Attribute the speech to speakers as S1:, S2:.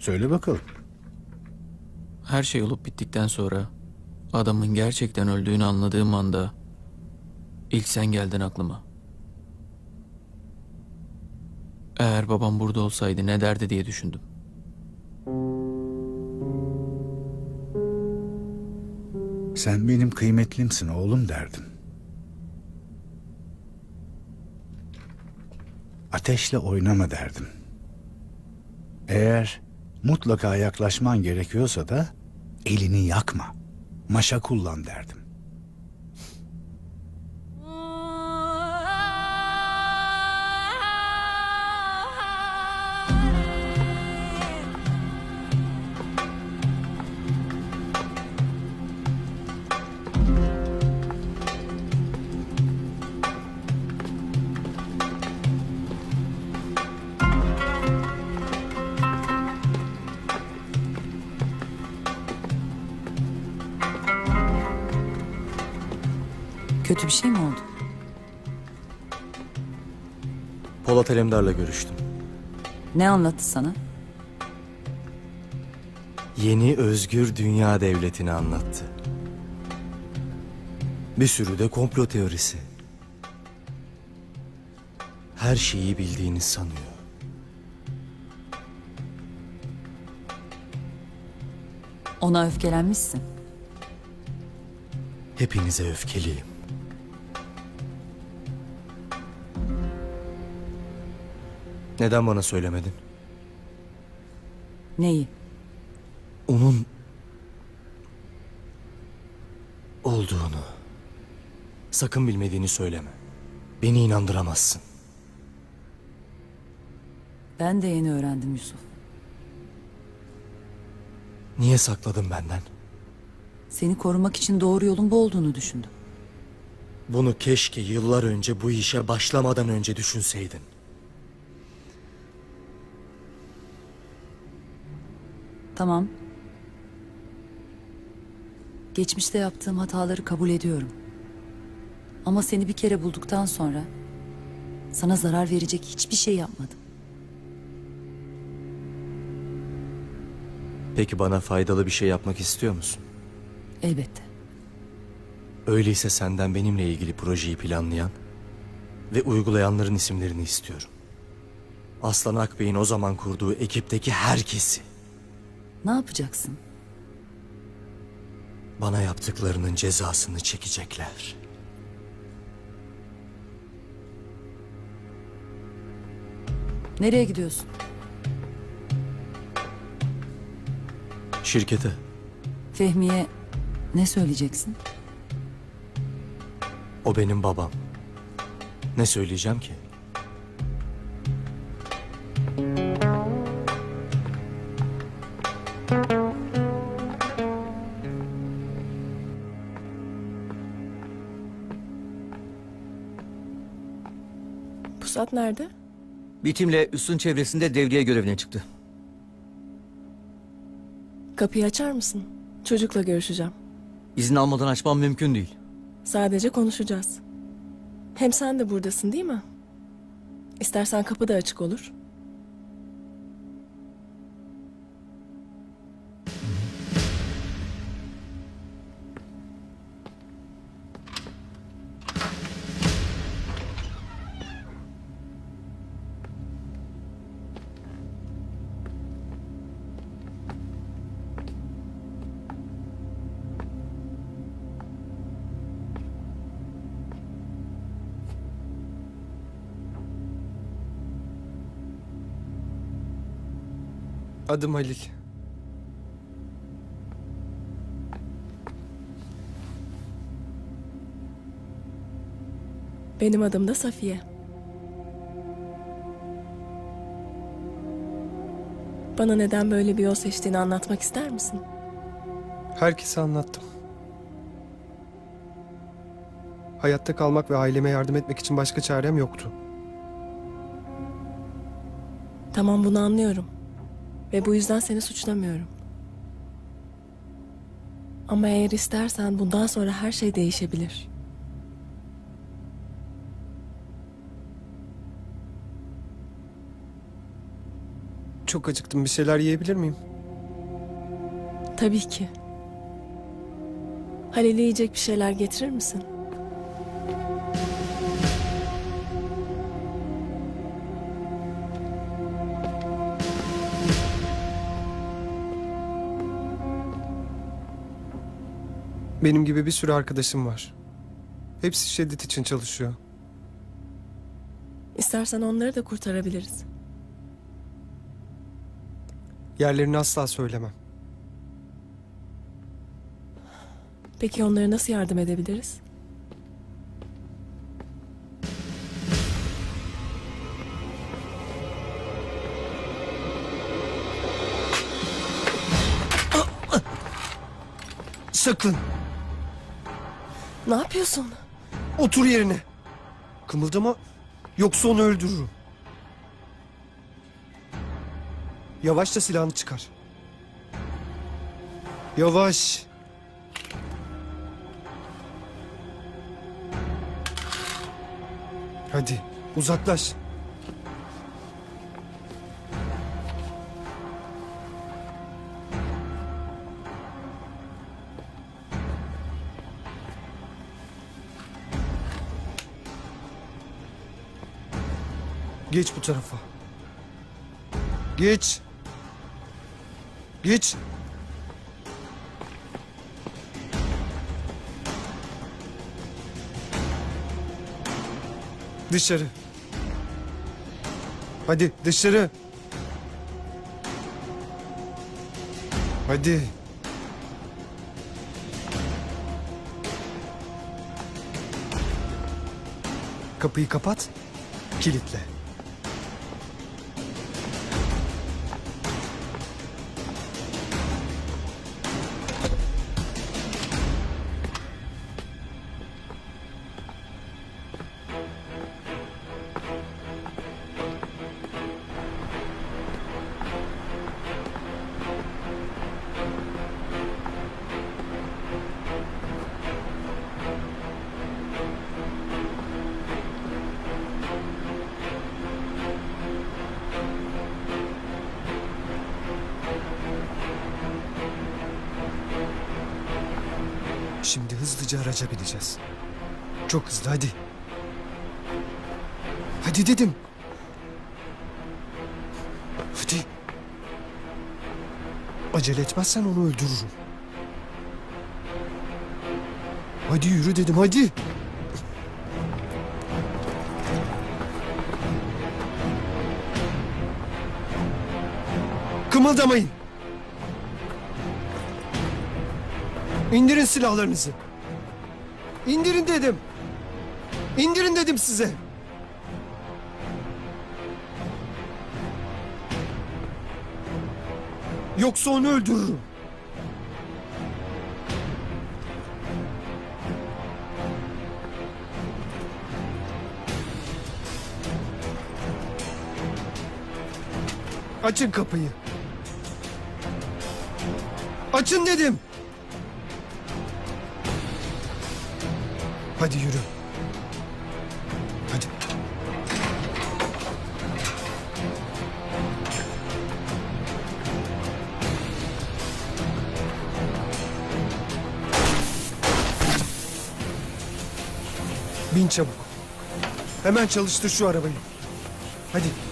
S1: Söyle bakalım.
S2: Her şey olup bittikten sonra adamın gerçekten öldüğünü anladığım anda ilk sen geldin aklıma. Eğer babam burada olsaydı ne derdi diye düşündüm.
S1: Sen benim kıymetlimsin oğlum derdim. Ateşle oynama derdim. Eğer mutlaka yaklaşman gerekiyorsa da elini yakma. Maşa kullan derdim.
S3: Kötü bir şey mi oldu?
S4: Polat Alemdar'la görüştüm.
S3: Ne anlattı sana?
S4: Yeni özgür dünya devletini anlattı. Bir sürü de komplo teorisi. Her şeyi bildiğini sanıyor.
S3: Ona öfkelenmişsin.
S4: Hepinize öfkeliyim. Neden bana söylemedin?
S3: Neyi?
S4: Onun olduğunu. Sakın bilmediğini söyleme. Beni inandıramazsın.
S3: Ben de yeni öğrendim Yusuf.
S4: Niye sakladın benden?
S3: Seni korumak için doğru yolun bu olduğunu düşündüm.
S4: Bunu keşke yıllar önce bu işe başlamadan önce düşünseydin.
S3: Tamam. Geçmişte yaptığım hataları kabul ediyorum. Ama seni bir kere bulduktan sonra sana zarar verecek hiçbir şey yapmadım.
S4: Peki bana faydalı bir şey yapmak istiyor musun?
S3: Elbette.
S4: Öyleyse senden benimle ilgili projeyi planlayan ve uygulayanların isimlerini istiyorum. Aslan Akbey'in o zaman kurduğu ekipteki herkesi
S3: Ne yapacaksın?
S4: bana yaptıklarının cezasını çekecekler.
S3: Nereye gidiyorsun?
S4: Şirkete
S3: Fehmi'ye ne söyleyeceksin?
S4: o benim babam. Ne söyleyeceğim ki?
S5: Pusat nerede?
S6: Bitimle üstün çevresinde devriye görevine çıktı.
S5: Kapıyı açar mısın? Çocukla görüşeceğim.
S6: İzin almadan açmam mümkün değil.
S5: Sadece konuşacağız. Hem sen de buradasın değil mi? İstersen kapı da açık olur.
S7: Adım Halil.
S5: Benim adım da Safiye. Bana neden böyle bir yol seçtiğini anlatmak ister misin?
S7: Herkese anlattım. Hayatta kalmak ve aileme yardım etmek için başka çarem yoktu.
S5: Tamam bunu anlıyorum. Ve bu yüzden seni suçlamıyorum. Ama eğer istersen bundan sonra her şey değişebilir.
S7: Çok acıktım. Bir şeyler yiyebilir miyim?
S5: Tabii ki. Halil'e yiyecek bir şeyler getirir misin?
S7: Benim gibi bir sürü arkadaşım var. Hepsi şiddet için çalışıyor.
S5: İstersen onları da kurtarabiliriz.
S7: Yerlerini asla söylemem.
S5: Peki onlara nasıl yardım edebiliriz?
S7: Sakın
S5: Ne yapıyorsun?
S7: otur yerine. Kımıldama yoksa onu öldürürüm. Yavaşça silahını çıkar. Yavaş. Hadi uzaklaş. Geç bu tarafa. Geç. Geç. Dışarı. Hadi dışarı. Hadi. Kapıyı kapat. Kilitle. Hızlıca araca bineceğiz. Çok hızlı hadi. Hadi dedim. Hadi. Acele etmezsen onu öldürürüm. Hadi yürü dedim hadi. Kımıldamayın. İndirin silahlarınızı. İndirin dedim. İndirin dedim size. Yoksa onu öldürürüm. Açın kapıyı. Açın dedim. Hadi yürü. Hadi. Bin çabuk. Hemen çalıştır şu arabayı. Hadi.